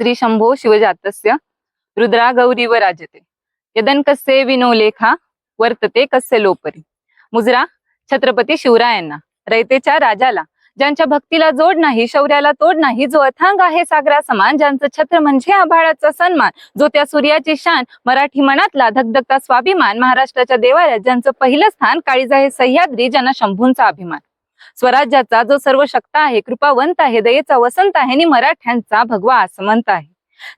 श्री शंभो शिवजातस्य रुद्रा गौरीव राजते। यदन कसे विनोलेखा वर्तते कस्य लोपरी। मुजरा छत्रपती शिवरायांना रयतेच्या राजाला ज्यांच्या भक्तीला जोड नाही शौर्याला तोड नाही जो अथांग आहे सागरा समान ज्यांचं छत्र म्हणजे आभाळाचा सन्मान जो त्या सूर्याची शान मराठी मनातला धगधगता स्वाभिमान महाराष्ट्राच्या देवाऱ्यात ज्यांचं पहिलं स्थान काळीज आहे सह्याद्री ज्यांना शंभूंचा अभिमान। स्वराज्याचा जो सर्व शक्त आहे कृपावंत आहे दयेचा वसंत आहे आणि मराठ्यांचा भगवा आसमंत आहे.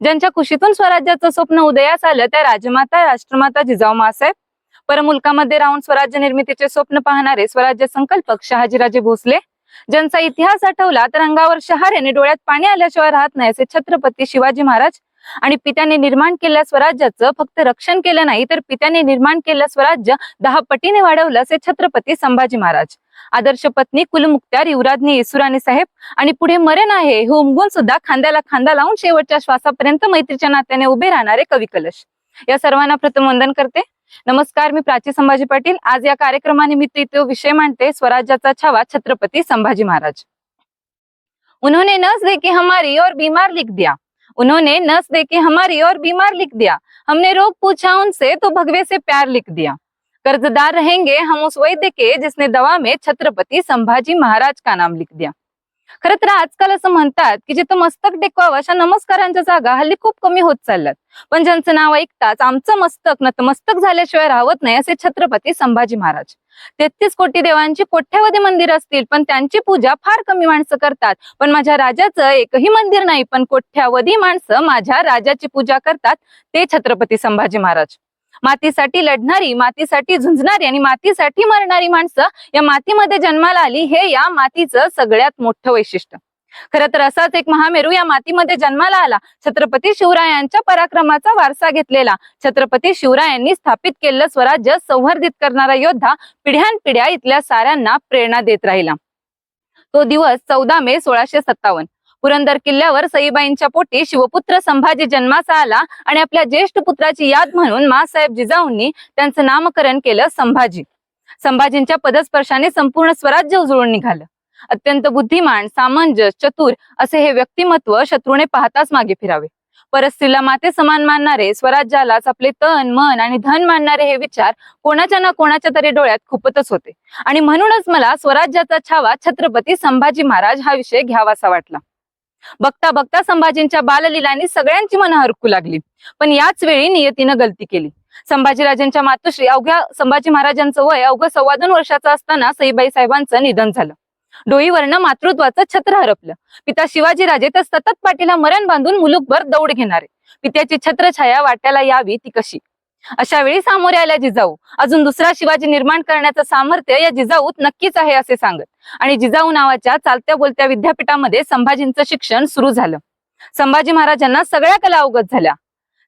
ज्यांच्या कुशीतून स्वराज्याचं स्वप्न उदयास आलं त्या राजमाता राष्ट्रमाता जिजाऊ मासाहेब. परमुलकामध्ये राहून स्वराज्य निर्मितीचे स्वप्न पाहणारे स्वराज्य संकल्पक शहाजीराजे भोसले. ज्यांचा इतिहास आठवला तर अंगावर शहार आणि डोळ्यात पाणी आल्याशिवाय राहत नाही असे छत्रपती शिवाजी महाराज. आणि पित्याने निर्माण केलेल्या स्वराज्याचं फक्त रक्षण केलं नाही तर पित्याने निर्माण केलेलं स्वराज्य दहा पटीने वाढवलं असे छत्रपती संभाजी महाराज. आदर्श पत्नी कुलमुक्त्यार युवराजनी येसुराणी साहेब आणि पुढे मरण आहे हे उमगून सुद्धा खांद्याला खांदा लावून शेवटच्या श्वासापर्यंत मैत्रीच्या नात्याने उभे राहणारे कवी कलश. या सर्वांना प्रथम वंदन करते. नमस्कार मी प्राची संभाजी पाटील. आज या कार्यक्रमानिमित्त इथे विषय मांडते स्वराज्याचा छावा छत्रपती संभाजी महाराज. उन्होंने नस दे हमारी और बीमार लिख दिया. उन्होंने नस दे हमारी और बीमार लिख दिया. हमने रोग पूछा उनसे तो भगवे से प्यार लिख दिया. कर्जदार रहेंगे हम उस वैद्य के जिसने दवा में छत्रपती संभाजी महाराज का नाम लिख दिया। खर तर आजकाल असं म्हणतात की जिथं मस्तक टेकवावं अशा नमस्कारांच्या जागा हल्ली खूप कमी होत चालल्यात. पण ज्यांचं नाव ऐकताच आमचं मस्तक नतमस्तक झाल्याशिवाय राहत नाही असे छत्रपती संभाजी महाराज. तेहतीस कोटी देवांची कोठ्यावधी मंदिर असतील पण त्यांची पूजा फार कमी माणसं करतात. पण माझ्या राजाचं एकही मंदिर नाही पण कोठ्यावधी माणसं माझ्या राजाची पूजा करतात ते छत्रपती संभाजी महाराज. मातीसाठी लढणारी मातीसाठी झुंजणारी आणि मातीसाठी मरणारी माणसं या मातीमध्ये जन्माला आली हे या मातीचं सगळ्यात मोठं वैशिष्ट्य. खरं तर असाच एक महामेरू या मातीमध्ये जन्माला आला. छत्रपती शिवरायांच्या पराक्रमाचा वारसा घेतलेला. छत्रपती शिवरायांनी स्थापित केलेलं स्वराज्य संवर्धित करणारा योद्धा पिढ्यानपिढ्या इथल्या साऱ्यांना प्रेरणा देत राहिला. तो दिवस चौदा मे सोळाशे सत्तावन्न. पुरंदर किल्ल्यावर सईबाईंच्या पोटी शिवपुत्र संभाजी जन्माचा आला आणि आपल्या ज्येष्ठ पुत्राची याद म्हणून मासाहेब जिजाऊंनी त्यांचं नामकरण केलं संभाजी. संभाजींच्या पदस्पर्शाने संपूर्ण स्वराज्य उजळून निघालं. अत्यंत बुद्धिमान सामंजस चतुर असे हे व्यक्तिमत्व शत्रूने पाहताच मागे फिरावे. परस्त्रीला माते समान मानणारे स्वराज्यालाच आपले तन मन आणि धन मानणारे हे विचार कोणाच्या ना कोणाच्या तरी डोळ्यात खुपतच होते. आणि म्हणूनच मला स्वराज्याचा छावा छत्रपती संभाजी महाराज हा विषय घ्यावासा वाटला. बघता बघता संभाजींच्या बाललीलांनी सगळ्यांची मन हरकू लागली. पण याच वेळी नियतीनं गलती केली. संभाजीराजांच्या मातोश्री अवघ्या संभाजी महाराजांचं वय अवघं सव्वा दोन वर्षाचं असताना सईबाई साहेबांचं निधन झालं. डोईवरनं मातृत्वाचं छत्र हरपलं. पिता शिवाजीराजे तर सतत पाठीला मरण बांधून मुलुकभर दौड घेणारे. पित्याची छत्रछाया वाट्याला यावी ती कशी? अशा वेळी सामोरे आल्या जिजाऊ. अजून दुसरा शिवाजी निर्माण करण्याचं सामर्थ्य या जिजाऊत नक्कीच आहे असे सांगत. आणि जिजाऊ नावाच्या चालत्या बोलत्या विद्यापीठामध्ये संभाजींचं शिक्षण सुरू झालं. संभाजी महाराजांना सगळ्या कला अवगत झाल्या.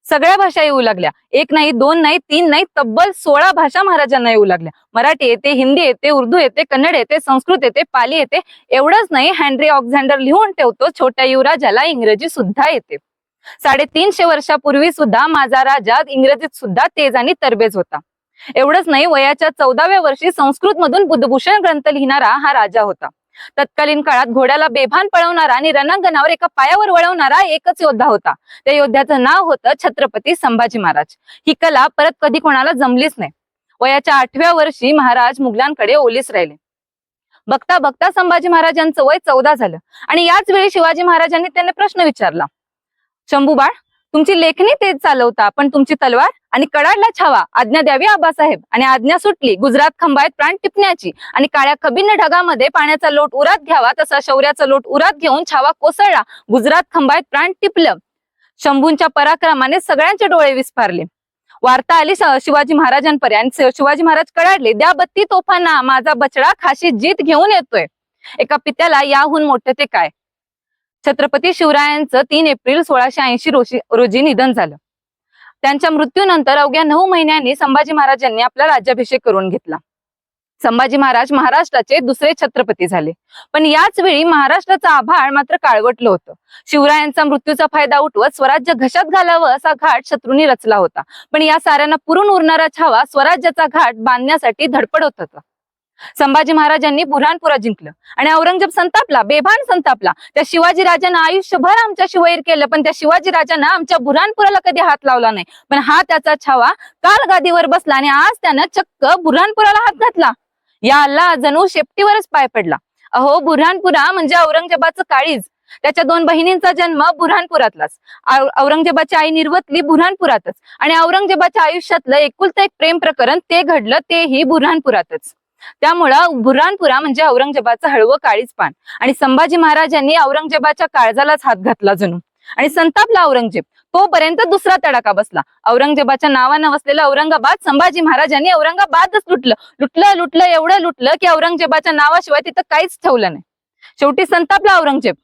सगळ्या भाषा येऊ लागल्या. एक नाही दोन नाही तीन नाही तब्बल सोळा भाषा महाराजांना येऊ लागल्या. मराठी येते हिंदी येते उर्दू येते कन्नड येते संस्कृत येते पाली येते. एवढंच नाही हॅनरी ऑक्झांडर लिहून ठेवतो छोट्या युवराजाला इंग्रजी सुद्धा येते. साडेतीनशे वर्षापूर्वी सुद्धा माझा राजा इंग्रजीत सुद्धा तेज आणि तरबेज होता. एवढंच नाही वयाच्या चौदाव्या वर्षी संस्कृत मधून बुद्धभूषण ग्रंथ लिहिणारा हा राजा होता. तत्कालीन काळात घोड्याला बेभान पळवणारा आणि रणांगणावर एका पायावर वळवणारा एकच योद्धा होता. त्या योद्ध्याचं नाव होतं छत्रपती संभाजी महाराज. ही कला परत कधी कोणाला जमलीच नाही. वयाच्या आठव्या वर्षी महाराज मुघलांकडे ओलीस राहिले. बघता बघता संभाजी महाराजांचं वय चौदा झालं आणि याच वेळी शिवाजी महाराजांनी त्यांना प्रश्न विचारला. शंभूबाळ तुमची लेखणी तेच चालवता पण तुमची तलवार आणि कडाडला छावा आज्ञा द्यावी आबासाहेब. आणि आज्ञा सुटली गुजरात खंबायत प्राण टिपण्याची. आणि काळ्या खबिन्न ढगामध्ये पाण्याचा लोट उरात घ्यावा तसा शौर्याचा लोट उरात घेऊन छावा कोसळला गुजरात खंबायत प्राण टिपलं. शंभूंच्या पराक्रमाने सगळ्यांचे डोळे विस्फारले. वार्ता आली शिवाजी महाराजांपर्यंत शिवाजी महाराज कडाडले द्या बत्ती तोफांना माझा बछडा खाशी जीत घेऊन येतोय. एका पित्याला याहून मोठे ते काय? छत्रपती शिवरायांचं तीन एप्रिल सोळाशे ऐंशी रोजी निधन झालं. त्यांच्या मृत्यूनंतर अवघ्या नऊ महिन्यांनी संभाजी महाराजांनी आपला राज्याभिषेक करून घेतला. संभाजी महाराज महाराष्ट्राचे दुसरे छत्रपती झाले. पण याच वेळी महाराष्ट्राचं आभाळ मात्र काळवटलं होतं. शिवरायांचा मृत्यूचा फायदा उठवत स्वराज्य घशात घालावं असा घाट शत्रूंनी रचला होता. पण या साऱ्यांना पुरून उरणारा छावा स्वराज्याचा घाट बांधण्यासाठी धडपड होत होता. संभाजी महाराजांनी बुऱ्हाणपुरा जिंकलं. आणि औरंगजेब संतापला बेभान संतापला. त्या शिवाजी राजांना आयुष्यभर आमच्या शिवैर केलं पण त्या शिवाजी राजांना आमच्या बुऱ्हाणपुराला कधी हात लावला नाही. पण हा त्याचा छावा काल गादीवर बसला आणि आज त्यानं चक्क बुऱ्हाणपुराला हात घातला. याला जणू शेपटीवरच पाय पडला. अहो बुऱ्हाणपुरा म्हणजे औरंगजेबाचं काळीज. त्याच्या दोन बहिणींचा जन्म बुऱ्हाणपुरातलाच औरंगजेबाची आई निर्वतली बुऱ्हाणपुरातच आणि औरंगजेबाच्या आयुष्यातलं एकुलतं एक प्रेम प्रकरण ते घडलं तेही बुऱ्हाणपुरातच त्यामुळं बुरानपुरा म्हणजे औरंगजेबाचं हळवं काळीच पान. आणि संभाजी महाराजांनी औरंगजेबाच्या काळजालाच हात घातला जणू आणि संतापला औरंगजेब. तोपर्यंत दुसरा तडाखा बसला. औरंगजेबाच्या नावानं वसलेलं औरंगाबाद संभाजी महाराजांनी औरंगाबादच लुटलं. लुटलं लुटलं एवढं लुटलं की औरंगजेबाच्या नावाशिवाय तिथं काहीच ठेवलं नाही. शेवटी संतापला औरंगजेब.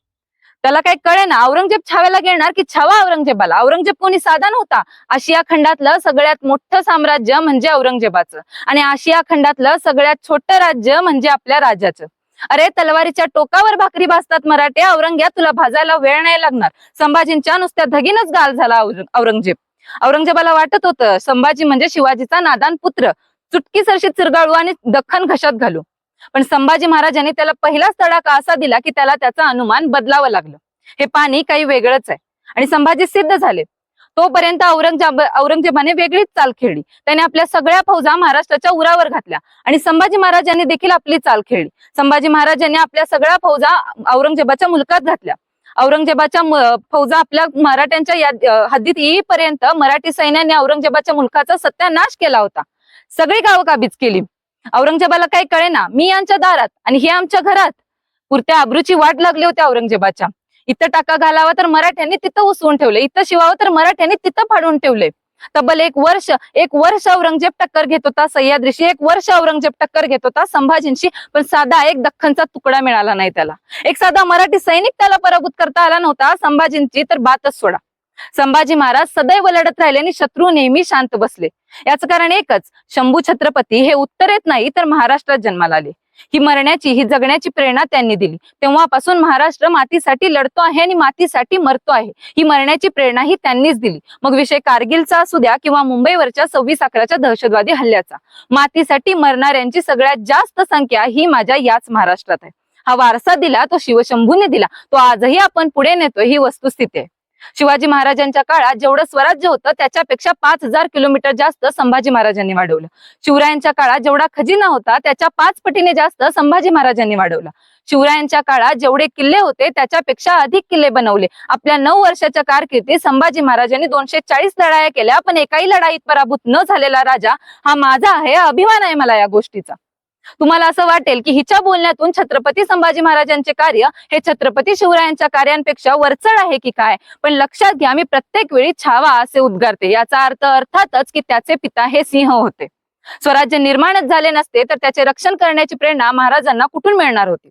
त्याला काही कळे ना औरंगजेब छाव्याला घेणार की छावा औरंगजेबाला. औरंगजेब कोणी साधा नव्हता. आशिया खंडातलं सगळ्यात मोठं साम्राज्य म्हणजे औरंगजेबाचं. आणि आशिया खंडातलं सगळ्यात छोटं राज्य म्हणजे आपल्या राजाचं. अरे तलवारीच्या टोकावर भाकरी भाजतात मराठे. औरंग्या तुला भाजायला वेळ नाही लागणार. संभाजींच्या नुसत्या धगीनच गाल झाला औरंगजेब. औरंगजेबाला वाटत होतं संभाजी म्हणजे शिवाजीचा नादान पुत्र. चुटकी सरशी चिरगाळू आणि दख्खन घशात घालू. पण संभाजी महाराजांनी त्याला पहिलाच तडाखा असा दिला की त्याला त्याचा अनुमान बदलावं लागलं. हे पाणी काही वेगळंच आहे. आणि संभाजी सिद्ध झाले. तोपर्यंत औरंगजेब औरंगजेबाने वेगळीच चाल खेळली. त्याने आपल्या सगळ्या फौजा महाराष्ट्राच्या उरावर घातल्या. आणि संभाजी महाराजांनी देखील आपली चाल खेळली. संभाजी महाराजांनी आपल्या सगळ्या फौजा औरंगजेबाच्या मुलकात घातल्या. औरंगजेबाच्या फौजा आपल्या मराठ्यांच्या या- हद्दीत येईपर्यंत मराठी सैन्याने औरंगजेबाच्या मुलकाचा सत्यानाश केला होता. सगळी गावं काबीज केली. औरंगजेबाला काही कळेना. मी यांच्या दारात आणि हे आमच्या घरात. पुरत्या आब्रूची वाट लागली होती औरंगजेबाच्या. इथं टाका घालावा तर मराठ्यांनी तिथं उसवून ठेवले. इथं शिवावं तर मराठ्यांनी तिथं फाडून ठेवले. तब्बल एक वर्ष एक वर्ष औरंगजेब टक्कर घेत होता. सह्याद्रीशी एक वर्ष औरंगजेब टक्कर घेत होता. संभाजींशी पण साधा एक दख्खनचा तुकडा मिळाला नाही त्याला. एक साधा मराठी सैनिक त्याला पराभूत करता आला नव्हता. संभाजींची तर बातच सोडा. संभाजी महाराज सदैव लढत राहिले आणि शत्रू नेहमी शांत बसले. याचं कारण एकच शंभू छत्रपती हे उत्तरेत नाही तर महाराष्ट्रात जन्माला आले. ही मरण्याची ही जगण्याची प्रेरणा त्यांनी दिली. तेव्हापासून महाराष्ट्र मातीसाठी लढतो आहे आणि मातीसाठी मरतो आहे. ही मरण्याची प्रेरणा ही त्यांनीच दिली. मग विषय कारगिलचा असू द्या किंवा मुंबईवरच्या सव्वीस अकराच्या दहशतवादी हल्ल्याचा. मातीसाठी मरणाऱ्यांची सगळ्यात जास्त संख्या ही माझ्या याच महाराष्ट्रात आहे. हा वारसा दिला तो शिवशंभूने दिला. तो आजही आपण पुढे नेतो ही वस्तुस्थिती आहे. शिवाजी महाराजांच्या काळात जेवढं स्वराज्य होतं त्याच्यापेक्षा पाच हजार किलोमीटर जास्त संभाजी महाराजांनी वाढवलं. शिवरायांच्या काळात जेवढा खजिना होता त्याच्या पाच पटीने जास्त संभाजी महाराजांनी वाढवला. शिवरायांच्या काळात जेवढे किल्ले होते त्याच्यापेक्षा अधिक किल्ले बनवले. आपल्या नऊ वर्षाच्या कारकिर्दीत संभाजी महाराजांनी दोनशे चाळीस लढाया केल्या पण एकाही लढाईत पराभूत न झालेला राजा हा माझा आहे अभिमान आहे मला या गोष्टीचा. तुम्हाला असं वाटेल की हिच्या बोलण्यातून छत्रपती संभाजी महाराजांचे कार्य हे छत्रपती शिवरायांच्या कार्यांपेक्षा वरचढ आहे की काय? पण लक्षात घ्या मी प्रत्येक वेळी छावा असे उद्गारते. याचा अर्थ अर्थातच की त्याचे पिता हे सिंह होते. स्वराज्य निर्माणच झाले नसते तर त्याचे रक्षण करण्याची प्रेरणा महाराजांना कुठून मिळणार होती?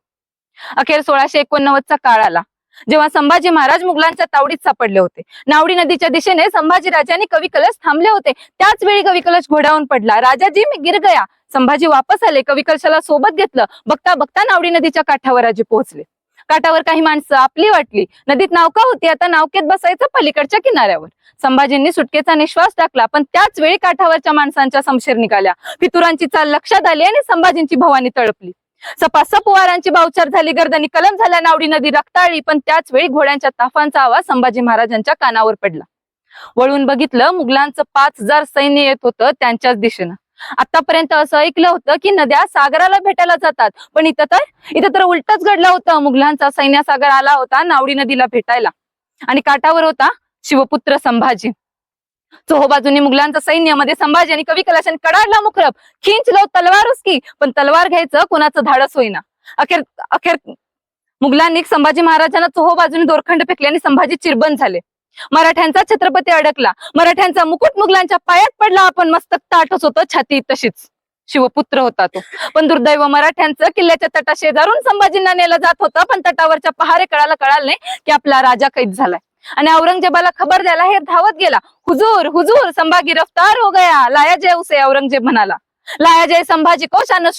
अखेर सोळाशे एकोणनव्वदचा काळ आला. जेव्हा संभाजी महाराज मुघलांच्या तावडीत सापडले होते. नावडी नदीच्या दिशेने संभाजी राजाने कवी कलश थांबले होते. त्याच वेळी कवी कलश घोड्यावरून पडला. राजाजी मी गिर गया संभाजी वापस आले. कवी कलशाला सोबत घेतलं. बघता बघता नावडी नदीच्या काठावर राजे पोहोचले. काठावर काही माणसं आपली वाटली. नदीत नावका होती? आता नावकेत बसायचं पलीकडच्या किनाऱ्यावर. संभाजींनी सुटकेचा निश्वास टाकला पण त्याच वेळी काठावरच्या माणसांच्या समशेर निघाल्या. पितुरांची चाल लक्षात आली आणि संभाजींची भवानी तळपली. सपासप वारांची बावचार झाली गर्दनी कलम झाल्या नावडी नदी रक्ताळली पण त्याच वेळी घोड्यांच्या ताफांचा आवाज संभाजी महाराजांच्या कानावर पडला. वळून बघितलं मुघलांचं पाच हजार सैन्य येत होतं त्यांच्याच दिशेनं. आतापर्यंत असं ऐकलं होतं की नद्या सागराला भेटायला जातात पण इथं तर इथं तर उलटच घडलं होतं. मुघलांचा सैन्यासागर आला होता नावडी नदीला भेटायला. आणि काठावर होता शिवपुत्र संभाजी. चोहोबाजूनी मुघलांचं सैन्यमध्ये संभाजी आणि कवी कलाशाने कडाडला मुखरब. खिंचलो तलवार उसकी पण तलवार घ्यायचं कोणाचं धाडस होईना. अखेर अखेर मुघलांनी संभाजी महाराजांना चोहो बाजूने दोरखंड फेकले आणि संभाजी चिरबंद झाले. मराठ्यांचा छत्रपती अडकला. मराठ्यांचा मुकुट मुघलांच्या पायात पडला. आपण मस्तक ताटच होतं छाती तशीच. शिवपुत्र होता तो. पण दुर्दैव मराठ्यांचं किल्ल्याच्या तटा शेजारून संभाजींना नेलं जात होतं पण तटावरच्या पहारे कळाला कळाल नाही की आपला राजा कैद झालाय. आणि औरंगजेबाला खबर द्यायला हे धावत गेला. हुजूर हुजूर संभागी रफ्तार हो गया. लाया जे उसे औरंगजेब म्हणाला. लायाजय संभाजी को शान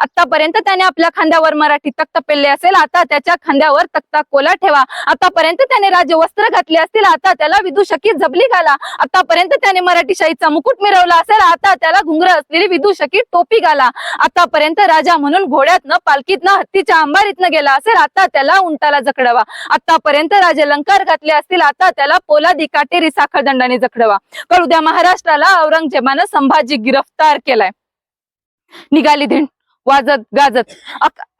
आतापर्यंत त्याने आपल्या खांद्यावर मराठी तख्त पेलले असेल आता त्याच्या खांद्यावर तख्ता कोला ठेवा. आतापर्यंत त्याने राजे वस्त्र घातले असतील आता त्याला विदूषकी जबली घाला. आतापर्यंत त्याने मराठीशाहीचा मुकुट मिरवला असेल आता त्याला घुंगर असलेली विदूषकी टोपी घाला. आतापर्यंत राजा म्हणून घोड्यातनं पालखीतनं हत्तीच्या अंबारीतनं गेला असेल आता त्याला उंटाला जखडवा. आतापर्यंत राजे अलंकार घातले असतील आता त्याला पोलादी काटेरी साखरदंडाने जखडवा. कळू उद्या महाराष्ट्राला औरंगजेबानं संभाजी गिरफ्तार केलाय. निघाली धिंड वाजत गाजत.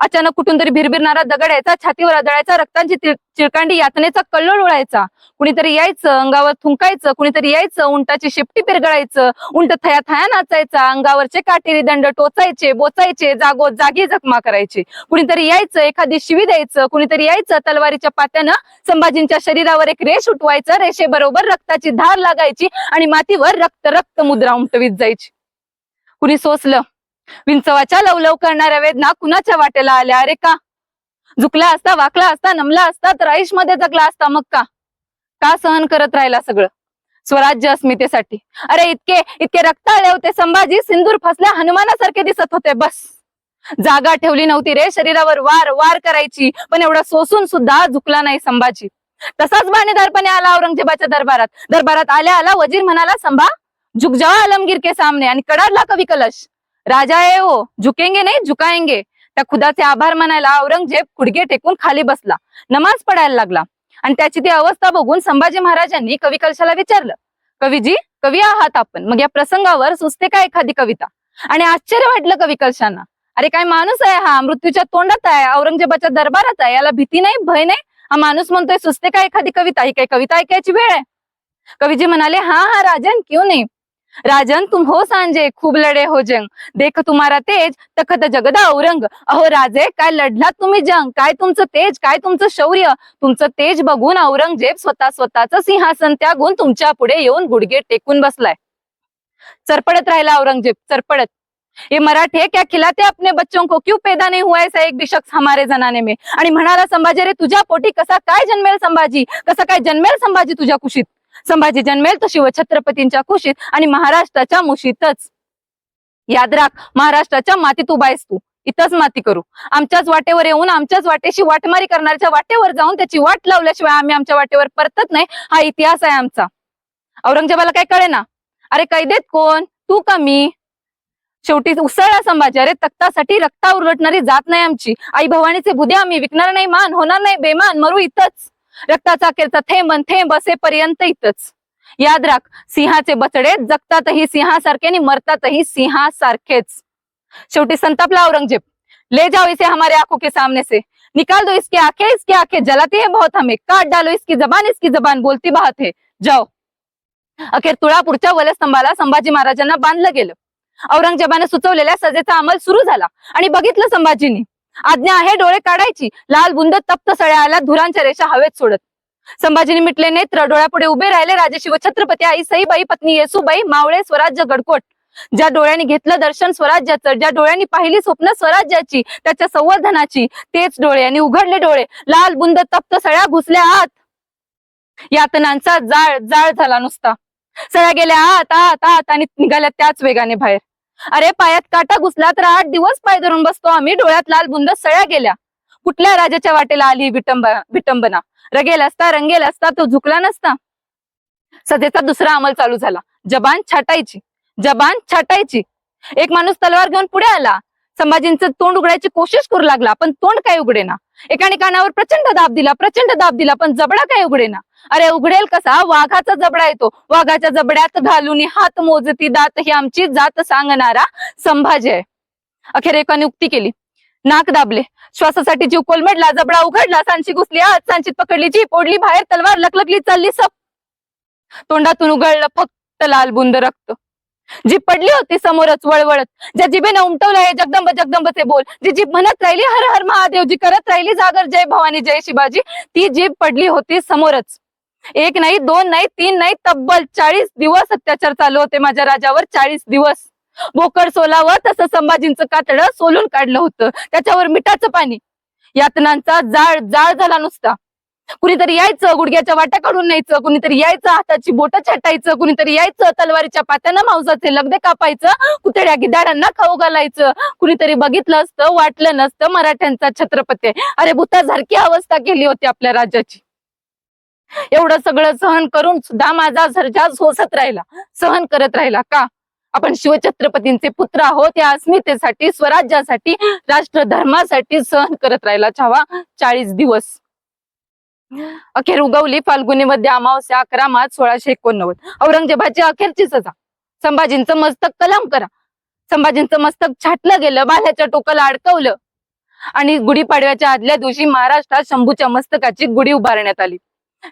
अचानक कुठून तरी भिरभिरणारा दगड यायचा छातीवर आदळायचा रक्तांची चिळकांडी चिरकांडी यातनेचा कल्लोळ उडायचा. कुणीतरी यायचं अंगावर थुंकायचं कुणीतरी यायचं उंटाची शेपटी पिरगळायचं उंट थया थया नाचायचा अंगावरचे काटेरी दंड टोचायचे बोचायचे जागो जागी जखमा करायचे. कुणीतरी यायचं एखादी शिवी द्यायचं कुणीतरी यायचं तलवारीच्या पात्यानं संभाजींच्या शरीरावर एक रेष उठवायचं रेषेबरोबर रक्ताची धार लागायची आणि मातीवर रक्त रक्त मुद्रा उमटवीत जायची. कुणी सोसलं विंचवाच्या लवलव करणाऱ्या वेदना कुणाच्या वाटेला आल्या? अरे का? झुकला असता वाकला असता नमला असता तर आईशमध्ये जगला असता मग का? का सहन करत राहिला सगळं? स्वराज्य अस्मितेसाठी. अरे इतके इतके रक्ताळे होते संभाजी सिंदूर फसल्या हनुमानासारखे दिसत होते बस. जागा ठेवली नव्हती रे शरीरावर वार वार करायची. पण एवढं सोसून सुद्धा झुकला नाही संभाजी. तसाच बाणेदारपणे आला औरंगजेबाच्या दरबारात. दरबारात आल्या आला वजीर म्हणाला संभा झुकजावा आलमगीर के सामने आणि कडाडला कवी कलश. राजा आहे हो झुकेंगे नाही झुकायंगे. त्या खुदाचे आभार मानायला औरंगजेब खुडगे टेकून खाली बसला. नमाज पडायला लागला. आणि त्याची ती अवस्था बघून संभाजी महाराजांनी कवी कलशाला विचारलं. कवीजी कवी आहात आपण. मग या प्रसंगावर सुचते का एखादी कविता? आणि आश्चर्य वाटलं कवी कलशांना. अरे काय माणूस आहे हा मृत्यूच्या तोंडात आहे औरंगजेबाच्या दरबारात आहे याला भीती नाही भय नाही? हा माणूस म्हणतोय सुचते का एखादी कविता? ही काय कविता ऐकायची वेळ आहे? कवीजी म्हणाले हा हा राजन क्यों नाही? राजन तुम हो सांजे खूप लढे हो जंग। देख तुम्हारा तेज तखत जगदा औरंग। अहो राजे काय लढलात तुम्ही जंग? काय तुमचं तेज काय तुमचं शौर्य? तुमचं तेज बघून औरंगजेब स्वतः स्वतःच सिंहासन त्यागून तुमच्यापुढे येऊन गुडघे टेकून बसलाय. चरपडत राहिला औरंगजेब चरपडत. ये मराठे क्या खिलाते अपने बच्चों को? क्यों पैदा नहीं हुआ ऐसा एक भी शख्स हमारे जनाने में? आणि म्हणाला संभाजी रे तुझ्या पोटी कसा काय जन्मेल संभाजी? कसा काय जन्मेल संभाजी तुझ्या कुशीत? संभाजी जन्मेल तो शिवछत्रपतींच्या कुशीत आणि महाराष्ट्राच्या मुशीतच. याद राख महाराष्ट्राच्या मातीत उभा आहेस तू. इथंच माती करू. आमच्याच वाटेवर येऊन आमच्याच वाटेशी वाटमारी करणाऱ्याच्या वाटेवर जाऊन त्याची वाट लावल्याशिवाय आम्ही आमच्या वाटेवर परतत नाही. हा इतिहास आहे आमचा. औरंगजेबाला काय कळे ना अरे कैदेत कोण? तू का मी? शेवटी उसळला संभाजी. अरे तख्तासाठी रक्ता उलटणारी जात नाही आमची. आई भवानीचे बुधे आम्ही विकणार नाही मान होणार नाही बेमान मरू इथंच. रक्ताचा अखेरचा थेंब अन थेंब असेपर्यंत इथंच याद राख सिंहाचे बचडे जगतातही सिंहासारखे आणि मरतातही सिंहासारखेच. शेवटी संतापला औरंगजेब ले जाओ इसे हमारे आंखों के सामने से. निकाल दो इसके आंखें इसकी आंखें जलाती है बहुत हमें. काट डालो इसकी जबान इसकी जबान बोलती बहुत है. जाओ. अखेर तुळापूरच्या वलस्तंभाला संभाजी महाराजांना बांधलं गेलं. औरंगजेबाने सुचवलेल्या सजेचा अंमल सुरू झाला आणि बघितलं संभाजींनी. आज्ञा आहे डोळे काढायची. लाल बुंद तप्त सळ्या आल्या धुरांच्या रेषा हवेत सोडत. संभाजीने मिटले नेत्र डोळ्यापुढे उभे राहिले राजे शिवछत्रपती आई सईबाई पत्नी येसूबाई मावळे स्वराज्य गडकोट. ज्या डोळ्यांनी घेतलं दर्शन स्वराज्याचं ज्या डोळ्यांनी पाहिली स्वप्न स्वराज्याची त्याच्या संवर्धनाची तेच डोळे आणि उघडले डोळे. लाल बुंद तप्त सळ्या घुसल्या आत. यातनांचा जाळ जाळ झाला नुसता. सळ्या गेल्या आत आत आत आणि निघाल्या त्याच वेगाने बाहेर. अरे पायात काटा घुसला तर आठ दिवस पाय धरून बसतो आम्ही डोळ्यात लाल बुंद सळ्या गेल्या. कुठल्या राजाच्या वाटेला आली विटंब विटंबना? रगेल असता रंगेल असता तो झुकला नसता. सध्याचा दुसरा अंमल चालू झाला. जबान छाटायची जबान छाटायची. एक माणूस तलवार घेऊन पुढे आला. संभाजींचं तोंड उघडायची कोशिश करू लागला पण तोंड काय उघडेना? एकाने कानावर प्रचंड दाब दिला प्रचंड दाब दिला पण जबडा काय उघडेना? अरे उघडेल कसा? वाघाचा जबडा येतो. वाघाच्या जबड्यात घालून हात मोजती दात ही आमची जात सांगणारा संभाजी आहे. अखेर एकाने उक्ती केली. नाक दाबले. श्वासासाठी जीव कोलमडला जबडा उघडला सांची घुसली आत सांचीत पकडली जी ओढली बाहेर तलवार लकलकली चालली सप तोंडातून उघडलं फक्त लाल बुंद रक्त. जीप पडली होती समोरच वळवळत ज्या जिभेनं उमटवलं आहे जगदंब जगदंबचे बोल जी जीभ म्हणत राहिली हर हर महादेव जी करत राहिली जागर जय भवानी जय शिवाजी ती जीभ पडली होती समोरच. एक नाही दोन नाही तीन नाही तब्बल चाळीस दिवस अत्याचार चालू होते माझ्या राजावर चाळीस दिवस. बोकड सोलावं तसं संभाजींचं कातडं सोलून काढलं होतं त्याच्यावर मिठाचं पाणी. यातनांचा जाळ जाळ झाला नुसता. कुणीतरी यायचं गुडघ्याच्या वाट्या काढून न्यायचं कुणीतरी यायचं हाताची बोट छाटायचं कुणीतरी यायचं तलवारीच्या पात्यानं मांसाचे लगदे कापायचं कुत्र्या गिदाडांना खाऊ घालायचं. कुणीतरी बघितलं असतं वाटलं नसतं मराठ्यांचा छत्रपती. अरे भूतासारखी अवस्था केली होती आपल्या राज्याची. एवढं सगळं सहन करून सुद्धा माझा सर्जा सोसत राहिला. सहन करत राहिला का? आपण शिवछत्रपतींचे पुत्र आहोत या अस्मितेसाठी स्वराज्यासाठी राष्ट्र धर्मासाठी सहन करत राहिला. छावा चाळीस दिवस. अखेर उगवली फाल्गुनी मध्ये अमावस्या अकरा मार्च सोळाशे एकोणनव्वद. औरंगजेबाची अखेरची सजा. संभाजींचं मस्तक कलम करा. संभाजींचं मस्तक छाटलं गेलं बाल्याच्या टोकाला अडकवलं. आणि गुढीपाडव्याच्या आदल्या दिवशी महाराष्ट्रात शंभूच्या मस्तकाची गुढी उभारण्यात आली.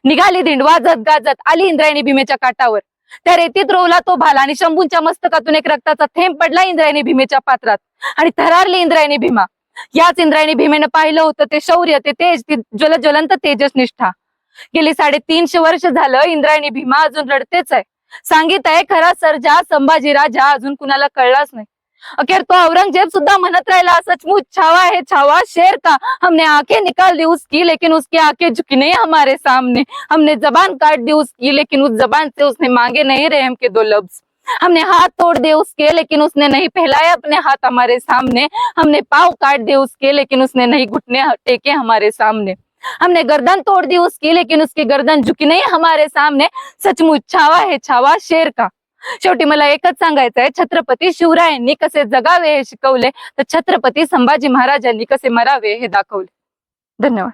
निघाली दिंड वाजत गाजत आली इंद्रायणी भीमेच्या काठावर. त्या रेतीत रोवला तो भाला आणि शंभूंच्या मस्तकातून एक रक्ताचा थेंब पडला इंद्रायणी भीमेच्या पात्रात. आणि थरारली इंद्रायणी भीमा. याच इंद्रायणी भीमेनं पाहिलं होतं ते शौर्य ते तेज ती ज्वल ज्वलंत तेजस निष्ठा गेली साडेतीनशे वर्ष झालं इंद्रायणी भीमा अजून रडतेच आहे. सांगित आहे खरा सर्जा संभाजी राजा अजून कुणाला कळलाच नाही. अखेर तो औरंगजेब सुद्धा म्हणत राहिला सचमुच छावा है छावा शेर का? हमने आंखें निकाल दी उसकी लेकिन उसकी आंखें झुकी नहीं हमारे सामने. हमने जबान काट दी उसकी लेकिन उस जबान से उसने मांगे नहीं रहम के दो लफ्ज. हमने हाथ तोड़ दिए उसके लेकिन उसने नहीं फैलाए अपने हाथ हमारे सामने। हमने पाव काट दिए उसके लेकिन उसने नहीं घुटने टेके हमारे सामने। हमने गर्दन तोड़ दी उसकी लेकिन उसकी गर्दन झुकी नहीं हमारे सामने। सचमुच छावा है छावा शेर का। शेवटी मला एकच सांगायचं आहे छत्रपती शिवरायांनी कसे जगावे हे शिकवले तर छत्रपती संभाजी महाराजांनी कसे मरावे हे दाखवले. धन्यवाद.